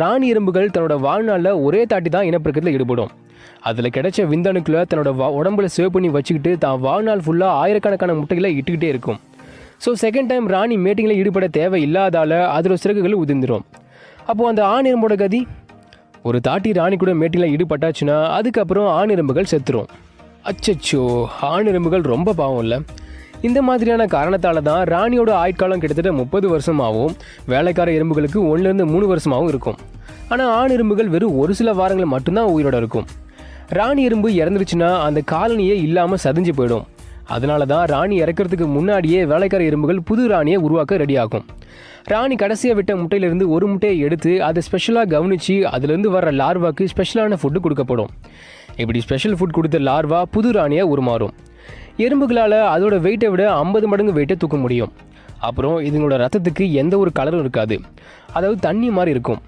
ராணி எறும்புகள் தன்னோட வாழ்நாளில் ஒரே தாட்டி தான் இனப்பெருக்கத்தில் ஈடுபடும். அதில் கிடைச்ச விந்தணுக்களை தன்னோட வா உடம்புல சேவ் பண்ணி வச்சுக்கிட்டு தான் வாழ்நாள் ஃபுல்லாக ஆயிரக்கணக்கான முட்டைகளை இட்டுக்கிட்டே இருக்கும். ஸோ செகண்ட் டைம் ராணி மீட்டிங்கில் ஈடுபட தேவை இல்லாதால அதில் சிறகுகள் உதிர்ந்துடும் அப்போது அந்த ஆண் எறும்போட கதி? ஒரு தாட்டி ராணி கூட மேட்டிங்கில் ஈடுபட்டாச்சுன்னா அதுக்கப்புறம் ஆண் எறும்புகள் செத்துரும். அச்சச்சோ ஆண் எறும்புகள் ரொம்ப பாவம் இல்லை இந்த மாதிரியான காரணத்தால தான் ராணியோட ஆயுட்காலம் கிட்டத்தட்ட முப்பது வருஷமாகவும் வேலைக்கார எறும்புகளுக்கு ஒன்றுலேருந்து மூணு வருஷமாகவும் இருக்கும். ஆனால் ஆண் எறும்புகள் வெறும் ஒரு சில வாரங்கள் மட்டும்தான் உயிரோட இருக்கும். ராணி எறும்பு இறந்துருச்சுன்னா அந்த காலனியே இல்லாமல் சதிஞ்சு போயிடும். அதனால தான் ராணி இறக்கிறதுக்கு முன்னாடியே வேலைக்கார எறும்புகள் புது ராணியை உருவாக்க ரெடி ஆகும் ராணி கடைசியாக விட்ட முட்டையிலிருந்து ஒரு முட்டையை எடுத்து அதை ஸ்பெஷலாக கவனித்து அதுலேருந்து வர லார்வாக்கு ஸ்பெஷலான ஃபுட்டு கொடுக்கப்படும். இப்படி ஸ்பெஷல் ஃபுட் கொடுத்த லார்வா புது ராணியை உருமாறும். எறும்புகளால் அதோட வெயிட்டை விட ஐம்பது மடங்கு வெயிட்டை தூக்க முடியும். அப்புறம் இதுங்களோட ரத்தத்துக்கு எந்த ஒரு கலரும் இருக்காது. அதாவது தண்ணி மாதிரி இருக்கும்.